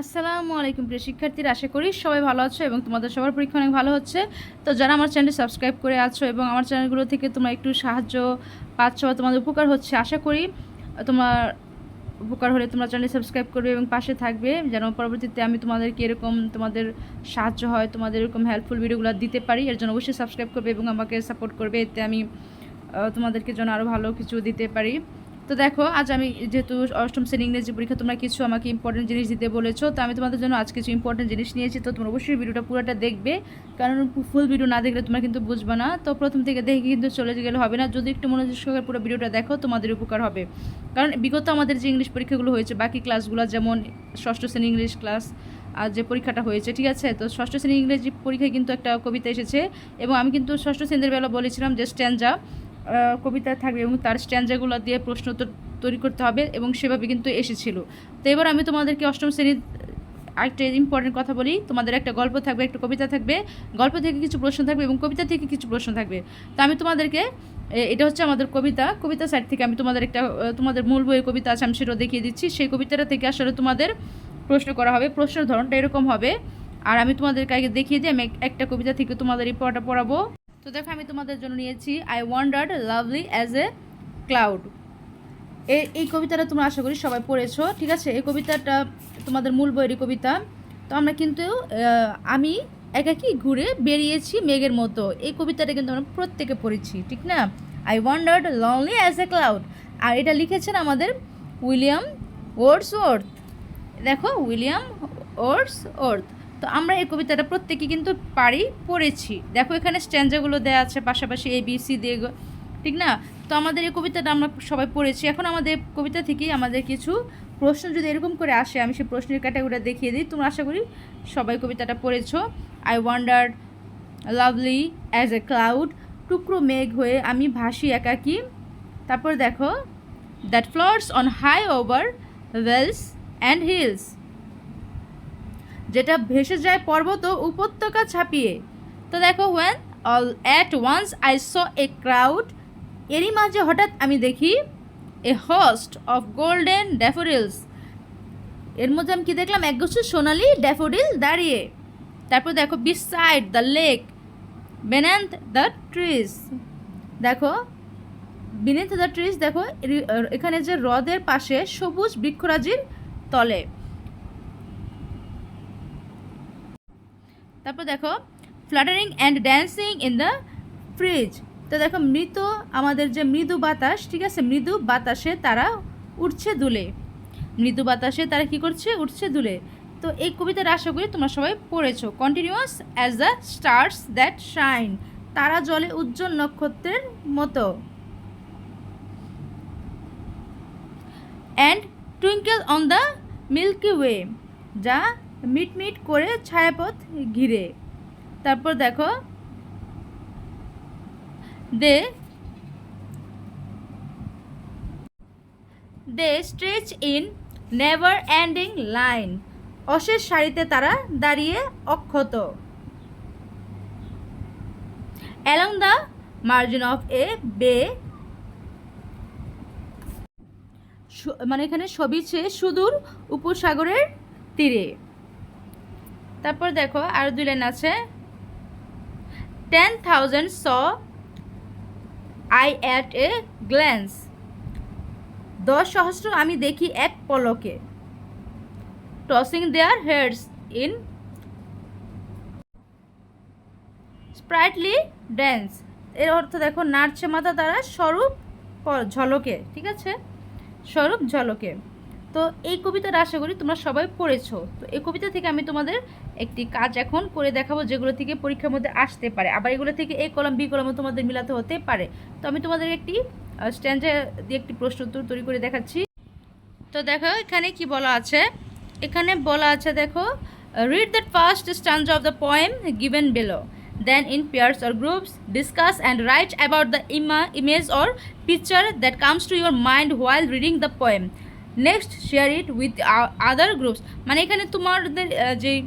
আসসালামু আলাইকুম প্রিয় শিক্ষার্থীরা, আশা করি সবাই ভালো আছো এবং তোমাদের সবার পরীক্ষা অনেক ভালো হচ্ছে। তো যারা আমার চ্যানেলটি সাবস্ক্রাইব করে আছো এবং আমার চ্যানেলগুলো থেকে তোমরা একটু সাহায্য পাচ্ছ বা তোমাদের উপকার হচ্ছে, আশা করি তোমার উপকার হলে তোমরা চ্যানেল সাবস্ক্রাইব করবে এবং পাশে থাকবে। যেন পরবর্তীতে আমি তোমাদেরকে এরকম তোমাদের সাহায্য হয়, তোমাদের এরকম হেল্পফুল ভিডিওগুলো দিতে পারি, এর জন্য অবশ্যই সাবস্ক্রাইব করবে এবং আমাকে সাপোর্ট করবে। এতে আমি তোমাদেরকে যেন আরও ভালো কিছু দিতে পারি। তো দেখো, আজ আমি যেহেতু অষ্টম শ্রেণি ইংরেজি পরীক্ষা, তোমরা কিছু আমাকে ইম্পর্টেন্ট জিনিস দিতে বলেছ, তো আমি তোমাদের জন্য আজ কিছু ইম্পর্টেন্ট জিনিস নিয়েছি, তো তোমরা অবশ্যই ভিডিওটা পুরোটা দেখবে। কারণ ফুল ভিডিও না দেখলে তোমরা কিন্তু বুঝবে না। তো প্রথম থেকে দেখে কিন্তু চলে গেলে হবে না। যদি একটু মনোযোগ সহকারে পুরো ভিডিওটা দেখো, তোমাদের উপকার হবে। কারণ বিগত আমাদের যে ইংলিশ পরীক্ষাগুলো হয়েছে, বাকি ক্লাসগুলো যেমন ষষ্ঠ শ্রেণি ইংলিশ ক্লাস আর যে পরীক্ষাটা হয়েছে, ঠিক আছে? তো ষষ্ঠ শ্রেণি ইংরেজি পরীক্ষায় কিন্তু একটা কবিতা এসেছে, এবং আমি কিন্তু ষষ্ঠ শ্রেণির বেলা বলেছিলাম যে স্ট্যান্ডা কবিতা থাকবে এবং তার স্ট্যান্ডাগুলো দিয়ে প্রশ্ন তৈরি করতে হবে এবং সেভাবে কিন্তু এসেছিল। তো এবার আমি তোমাদেরকে অষ্টম শ্রেণির আরেকটা ইম্পর্টেন্ট কথা বলি। তোমাদের একটা গল্প থাকবে, একটা কবিতা থাকবে। গল্প থেকে কিছু প্রশ্ন থাকবে এবং কবিতা থেকে কিছু প্রশ্ন থাকবে। তো আমি তোমাদেরকে এটা হচ্ছে আমাদের কবিতা। কবিতা সাইড থেকে আমি তোমাদের একটা তোমাদের মূল বইয়ের কবিতা আছে, আমি সেটাও দেখিয়ে দিচ্ছি। সেই কবিতাটা থেকে আসলে তোমাদের প্রশ্ন করা হবে। প্রশ্নের ধরনটা এরকম হবে। আর আমি তোমাদেরকে আগে দেখিয়ে দিই, আমি একটা কবিতা থেকে তোমাদের এই পড়াটা পড়াবো। তো দেখো আমি তোমাদের জন্য নিয়েছি I wandered lovely as a cloud এই এই কবিতাটা তোমরা আশা করি সবাই পড়েছো, ঠিক আছে? এই কবিতাটা তোমাদের মূল বইয়েরই কবিতা। তো আমরা কিন্তু আমি একাকি ঘুরে বেরিয়েছি মেঘের মতো। এই কবিতাটা কিন্তু আমরা প্রত্যেকে পড়েছি, ঠিক না? I wandered lonely as a cloud আর এটা লিখেছেন আমাদের উইলিয়াম ওয়ার্ডস ওর্থ দেখো, উইলিয়াম ওর্ডস ওর্থ তো আমরা এই কবিতাটা প্রত্যেকে কিন্তু পারি, পড়েছি। দেখো এখানে স্ট্যান্ডাগুলো দেওয়া আছে, পাশাপাশি এ বি সি দিয়ে ঠিক না? তো আমাদের এই কবিতাটা আমরা সবাই পড়েছি। এখন আমাদের কবিতা থেকেই আমাদের কিছু প্রশ্ন যদি এরকম করে আসে, আমি সেই প্রশ্নের ক্যাটাগরিটা দেখিয়ে দিই। তোমরা আশা করি সবাই কবিতাটা পড়েছো। I wander lovely as a cloud টুকরো মেঘ হয়ে আমি ভাসি একাকী। তারপর দেখো that floats on high over vales and hills যেটা ভেসে যায় পর্বত উপত্যকা ছাপিয়ে। তো দেখো when all at once I saw a crowd এরই মাঝে হঠাৎ আমি দেখি a host of golden daffodils এর মধ্যে আমি কি দেখলাম? একগুচ্ছ সোনালি ড্যাফোডিল দাঁড়িয়ে। তারপর দেখো beside the lake beneath the trees দেখো বিনেথ দ্য ট্রিজ দেখো এখানে যে হ্রদের পাশে সবুজ বৃক্ষরাজির তলে। তারপর দেখো fluttering and dancing in the breeze তো দেখো, মৃত আমাদের যে মৃদু বাতাস, ঠিক আছে? মৃদু বাতাসে তারা উঠছে দুলে। মৃদু বাতাসে তারা কি করছে? উঠছে দুলে। তো এই কবিতার আশা করি তোমরা সবাই পড়েছো। Continuous as the stars that shine তারা জলে উজ্জ্বল নক্ষত্রের মতো। And twinkle on the milky way যা মিটমিট করে ছায়াপথ ঘিরে। তারপর দেখো, they they stretch in never ending line. অশেষ সারিতে তারা দাঁড়িয়ে অক্ষত। Along the margin of a bay মানে এখানে সবিছে সুদূর উপসাগরের তীরে। তারপর দেখো আর দুই লাইন আছে। Ten thousand saw I at a glance দশ সহস্র আমি দেখি এক পলকে। Tossing their heads in sprightly dance এর অর্থ দেখো নাচছে মাথা তারা স্বরূপ ঝলকে, ঠিক আছে? স্বরূপ ঝলকে। তো এই কবিতাটা আশা করি তোমরা সবাই পড়েছো। তো এই কবিতা থেকে আমি তোমাদের একটি কাজ এখন করে দেখাবো, যেগুলো থেকে পরীক্ষার মধ্যে আসতে পারে। আবার এগুলো থেকে এই কলম, বি কলমও তোমাদের মিলাতে হতে পারে। তো আমি তোমাদের একটি স্ট্যান্ডে দিয়ে একটি প্রশ্ন উত্তর তৈরি করে দেখাচ্ছি। তো দেখো, এখানে কি বলা আছে? এখানে বলা আছে, দেখো read that first stand of the poem given below then in pairs or groups discuss and write about the im image or picture that comes to your mind while reading the poem next share it with other groups মানে এখানে তোমাদের যেই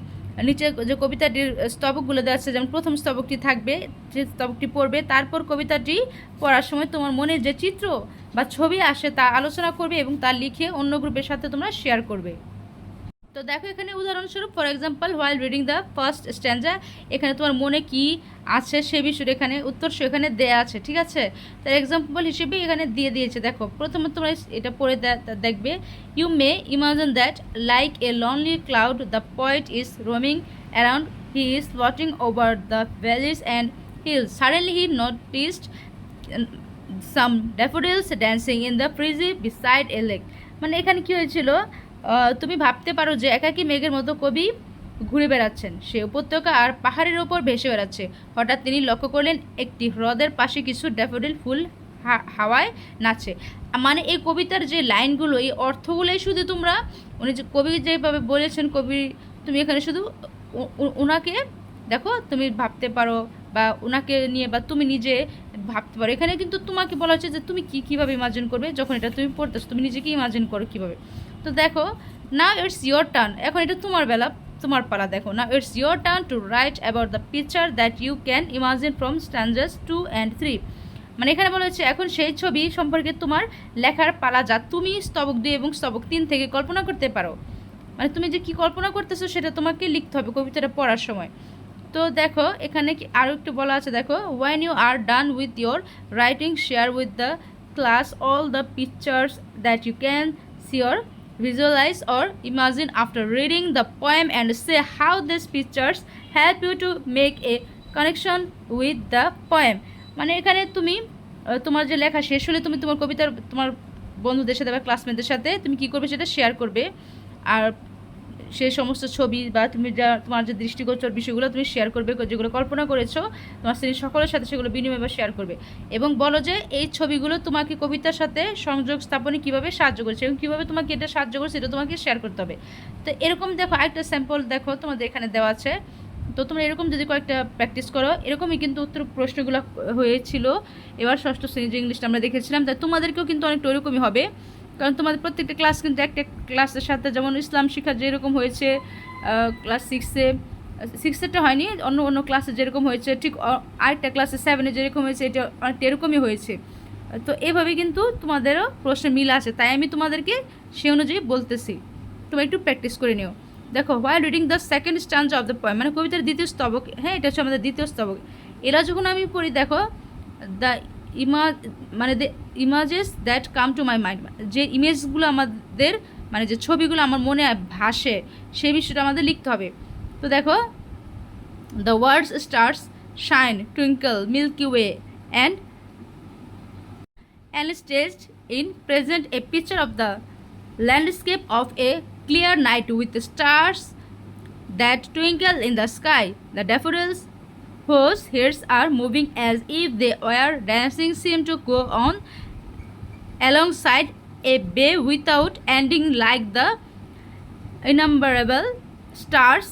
নিচে যে কবিতাটির স্তবকগুলো দেওয়া আছে, যেমন প্রথম স্তবকটি থাকবে, যে স্তবকটি পড়বে, তারপর কবিতাটি পড়ার সময় তোমার মনে যে চিত্র বা ছবি আসে তা আলোচনা করবে এবং তা লিখে অন্য গ্রুপের সাথে তোমরা শেয়ার করবে। তো দেখো এখানে উদাহরণস্বরূপ for example while reading the first stanza এখানে তোমার মনে কি আছে সে বিষয়ে এখানে উত্তর সেখানে দেয়া আছে, ঠিক আছে? তার এক্সাম্পল হিসেবে এখানে দিয়ে দিয়েছে, দেখো। প্রথমে তোমরা এটা পড়ে দেখবে। You may imagine that like a lonely cloud the poet is roaming around he is watching over the valleys and hills. Suddenly he noticed some daffodils dancing in the breeze beside a lake. মানে এখানে কি হয়েছিল? তুমি ভাবতে পারো যে একাকী মেঘের মতো কবি ঘুরে বেড়াচ্ছেন। সে উপত্যকা আর পাহাড়ের ওপর ভেসে বেড়াচ্ছে। হঠাৎ তিনি লক্ষ্য করলেন একটি হ্রদের পাশে কিছু ড্যাফোডিল ফুল হাওয়ায় নাচে মানে এই কবিতার যে লাইনগুলো, এই অর্থগুলোই শুধু তোমরা, উনি যে কবি যেভাবে বলেছেন, কবি, তুমি এখানে শুধু উ- দেখো, তুমি ভাবতে পারো বা ওনাকে নিয়ে বা তুমি নিজে ভাবতে পারো। এখানে কিন্তু তোমাকে বলা হচ্ছে যে তুমি কি, কীভাবে ইমাজিন করবে? যখন এটা তুমি পড়তেছো, তুমি নিজেকে ইমাজিন করো কীভাবে? তো দেখো না ইটস ইয়োর টার্ন এখন এটা তোমার বেলা, তোমার পালা দেখো। না it's your turn to write about the picture that you can imagine from stanzas two and three মানে এখানে বলা হচ্ছে এখন সেই ছবি সম্পর্কে তোমার লেখার পালা যা তুমি স্তবক দুই এবং স্তবক তিন থেকে কল্পনা করতে পারো। মানে তুমি যে কি কল্পনা করতেছো সেটা তোমাকে লিখতে হবে কবিতাটা পড়ার সময়। তো দেখো, এখানে কি আরও একটু বলা আছে, দেখো when you are done with your writing share with the class all the pictures that you can sure visualize or imagine after reading the poem and say how these pictures help you to make a connection with the poem মানে এখানে তুমি তোমার যে লেখা শেষ হলে তুমি তোমার কবিতার তোমার বন্ধুদের সাথে বা ক্লাসমেটদের সাথে তুমি কি করবে সেটা শেয়ার করবে আর সেই সমস্ত ছবি বা তুমি যা, তোমার যে দৃষ্টিগোচর বিষয়গুলো তুমি শেয়ার করবে, যেগুলো কল্পনা করেছ, তোমার শ্রেণির সকলের সাথে সেগুলো বিনিময় বা শেয়ার করবে। এবং বলো যে, এই ছবিগুলো তোমাকে কবিতার সাথে সংযোগ স্থাপনে কীভাবে সাহায্য করেছে এবং কীভাবে তোমাকে এটা সাহায্য করেছে এটা তোমাকে শেয়ার করতে হবে। তো এরকম দেখো, আরেকটা স্যাম্পল দেখো, তোমাদের এখানে দেওয়া আছে। তো তোমরা এরকম যদি কয়েকটা প্র্যাকটিস করো, এরকমই কিন্তু উত্তর প্রশ্নগুলো হয়েছিল। এবার ষষ্ঠ শ্রেণির ইংলিশটা আমরা দেখেছিলাম তাই তোমাদেরকেও কিন্তু অনেকটা ওরকমই হবে। কারণ তোমাদের প্রত্যেকটা ক্লাস কিন্তু একটা ক্লাসের সাথে যেমন ইসলাম শিক্ষা যেরকম হয়েছে ক্লাস সিক্সে সিক্সেরটা হয়নি, অন্য অন্য ক্লাসে যেরকম হয়েছে, ঠিক আরেকটা ক্লাসে সেভেনে যেরকম হয়েছে, এটা অনেকটা এরকমই হয়েছে। তো এভাবে কিন্তু তোমাদেরও প্রশ্নের মিল আছে, তাই আমি তোমাদেরকে সে অনুযায়ী বলতেছি। তোমরা একটু প্র্যাকটিস করে নিও। দেখো while reading the second stanza of the poem মানে কবিতার দ্বিতীয় স্তবক হ্যাঁ এটা হচ্ছে আমাদের দ্বিতীয় স্তবক। এরা যখন আমি পড়ি, দেখো দ্য ইমা মানে images that come to my mind যে ইমেজগুলো আমাদের মানে যে ছবিগুলো আমার মনে ভাসে, সেই বিষয়টা আমাদের লিখতে হবে। তো দেখো the words stars shine twinkle milky way and and stage in present a picture of the landscape of a clear night with stars that twinkle in the sky the daffodils whose heads are moving moving if they were were seem to to on along side a bay without ending like the innumerable stars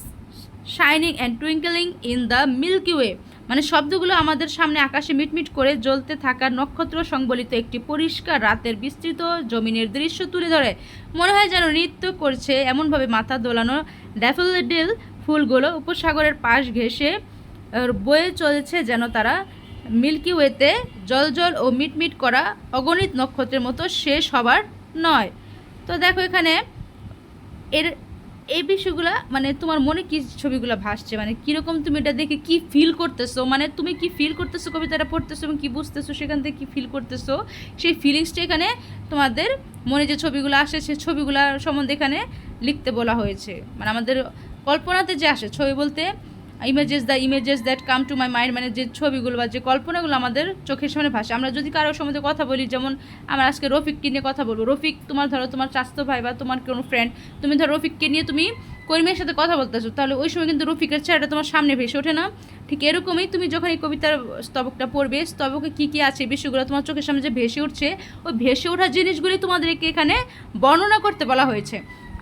shining and twinkling in the milky way মানে শব্দগুলো আমাদের সামনে আকাশে মিটমিট করে জ্বলতে থাকা নক্ষত্র সংবলিত একটি পরিষ্কার রাতের বিস্তৃত জমিনের দৃশ্য তুলে ধরে। মনে হয় যেন নৃত্য করছে, এমনভাবে মাথা দোলানো ড্যাফেল ফুলগুলো উপসাগরের পাশ ঘেঁষে বয়ে চলেছে যেন তারা মিল্কি ওয়েতে জলজল ও মিটমিট করা অগণিত নক্ষত্রের মতো শেষ হবার নয়। তো দেখো এখানে এর, এই বিষয়গুলো মানে তোমার মনে কি ছবিগুলো ভাসছে? মানে কীরকম তুমি এটা দেখে কি ফিল করতেছো? মানে তুমি কি ফিল করতেছো কবিতাটা পড়তেছো এবং কি বুঝতেছো? সেখান থেকে কী ফিল করতেছো? সেই ফিলিংসটা এখানে তোমাদের মনে যে ছবিগুলো আসে সেই ছবিগুলো সম্বন্ধে এখানে লিখতে বলা হয়েছে। মানে আমাদের কল্পনাতে যে আসে, ছবি বলতে images the images that come to my mind মানে যে ছবিগুলো বা যে কল্পনাগুলো আমাদের চোখের সামনে ভাসে। আমরা যদি কারোর সম্বন্ধে কথা বলি, যেমন আমরা আজকে রফিককে নিয়ে কথা বলব। রফিক, তোমার ধরো তোমার চাস্তো ভাই বা তোমার কোনো ফ্রেন্ড তুমি ধরো রফিককে নিয়ে তুমি কর্মীর সাথে কথা বলতেছো, তাহলে ওই সময় কিন্তু রফিকের চেহারাটা তোমার সামনে ভেসে ওঠে না। ঠিক এরকমই তুমি যখন এই কবিতার স্তবকটা পড়বে, স্তবকে কী কী আছে বিষয়গুলো তোমার চোখের সামনে যে ভেসে উঠছে, ওই ভেসে ওঠা জিনিসগুলি তোমাদেরকে এখানে বর্ণনা করতে বলা হয়েছে।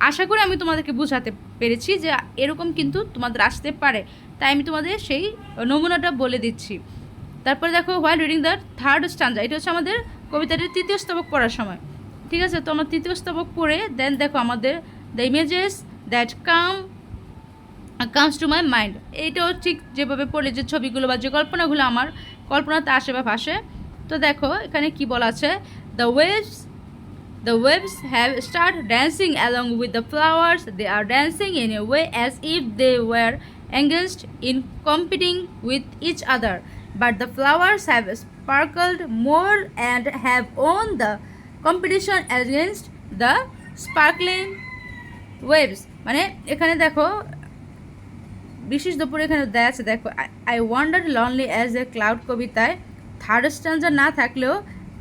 আশা করি আমি তোমাদেরকে বোঝাতে পেরেছি যে এরকম কিন্তু তোমাদের আসতে পারে। তাই আমি তোমাদের সেই নমুনাটা বলে দিচ্ছি। তারপরে দেখো while reading the third stanza এটা হচ্ছে আমাদের কবিতাটির তৃতীয় স্তবক পড়ার সময়। ঠিক আছে? তো আমরা তৃতীয় স্তবক পড়ে দেন দেখো আমাদের the images that come comes to my mind এইটাও ঠিক যেভাবে পড়লে যে ছবিগুলো বা যে কল্পনাগুলো আমার কল্পনাতে আসে বা ভাসে। তো দেখো, এখানে কি বলা আছে? The waves The waves have started dancing along with the flowers. They are dancing in a way as if they were engaged in competing with each other. But the flowers have sparkled more and have won the competition against the sparkling waves. মানে এখানে দেখো, বিশেষ দুপুরে এখানে দেয়া আছে, দেখো I wander lonely as a cloud কবিতায় থার্ড স্ট্যান্ডার না থাকলেও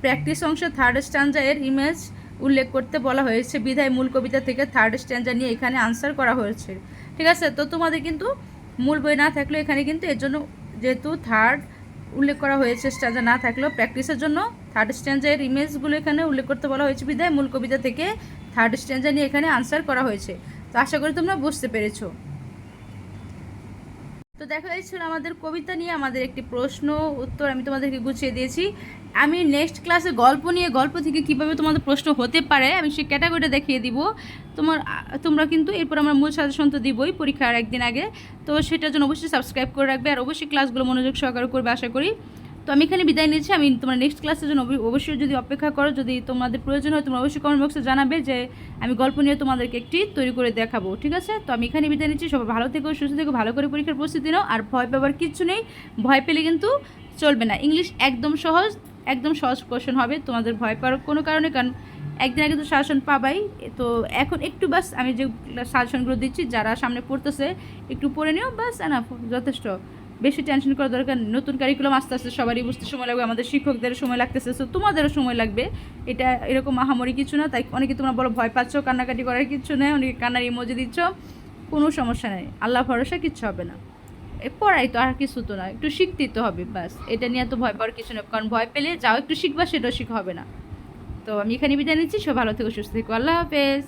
প্র্যাকটিস অংশে থার্ড স্ট্যান্ডার এর ইমেজ উল্লেখ করতে বলা হয়েছে বিধায় মূল কবিতা থেকে থার্ড স্ট্যান্ডার নিয়ে এখানে আনসার করা হয়েছে ঠিক আছে তো তোমাদের কিন্তু মূল বই না থাকলেও এখানে কিন্তু এর জন্য যেহেতু থার্ড উল্লেখ করা হয়েছে স্ট্যান্ডার না থাকলেও প্র্যাকটিসের জন্য থার্ড স্ট্যান্ডার ইমেজগুলো এখানে উল্লেখ করতে বলা হয়েছে বিদায় মূল কবিতা থেকে থার্ড স্ট্যান্ডার নিয়ে এখানে আনসার করা হয়েছে। তো আশা করি তোমরা বুঝতে পেরেছ। তো দেখো, এই আমাদের কবিতা নিয়ে আমাদের একটি প্রশ্ন, উত্তর আমি তোমাদেরকে গুছিয়ে দিয়েছি। আমি নেক্সট ক্লাসে গল্প নিয়ে, গল্প থেকে কীভাবে তোমাদের প্রশ্ন হতে পারে, আমি সেই ক্যাটাগরিটা দেখিয়ে দিব। তোমার, তোমরা কিন্তু এরপর আমরা মূল সাজেশন তো দিবই পরীক্ষার একদিন আগে। তো সেটার জন্য অবশ্যই সাবস্ক্রাইব করে রাখবে, আর অবশ্যই ক্লাসগুলো মনোযোগ সহকারে করবে, আশা করি। তো আমি এখানে বিদায় নিচ্ছি। আমি তোমার নেক্সট ক্লাসের জন্য অবি- অবশ্যই যদি অপেক্ষা করো, যদি তোমাদের প্রয়োজন হয়, তোমরা অবশ্যই কমেন্ট বক্সে জানাবে যে আমি গল্প নিয়ে তোমাদেরকে একটি তৈরি করে দেখাবো, ঠিক আছে? তো আমি এখানে বিদায় নিচ্ছি। সবাই ভালো থেকো, সুস্থ থেকো, ভালো করে পরীক্ষার প্রস্তুতি নাও। আর ভয় পাবার কিচ্ছু নেই। ভয় পেলে কিন্তু চলবে না। ইংলিশ একদম সহজ একদম সহজ কোশ্চেন হবে। তোমাদের ভয় পাওয়ার কোনো কারণে, কারণ একদিন আগে তো শাসন পাবাই। তো এখন একটু বাস আমি যে সাজেশনগুলো দিচ্ছি, যারা সামনে পড়তেছে, একটু পড়ে নিও, বাস এনাফ যথেষ্ট। বেশি টেনশন করা দরকার নতুন কারিকুলাম আস্তে আস্তে সবারই বুঝতে সময় লাগবে, আমাদের শিক্ষকদেরও সময় লাগতেছে। সো তোমাদেরও সময় লাগবে। এটা এরকম মহামারী কিছু না, তাই অনেকে তোমরা বলো ভয় পাচ্ছ, কান্নাকাটি করার কিছু নেই, অনেকে কান্নার ইমোজি দিচ্ছ, কোনো সমস্যা নেই। আল্লাহ ভরসা, কিচ্ছু হবে না। পড়াই তো আর কিছু তো না, একটু শিখতেই তো হবে, ব্যাস। এটা নিয়ে তো ভয় পাওয়ার কিছু নেই, কারণ ভয় পেলে যাও, একটু শিখবা, সেটাও শিখা হবে না। তো আমি এখানে বিদায় নিচ্ছি সব ভালো থেকো, সুস্থ থেকো, আল্লাহ হাফেজ।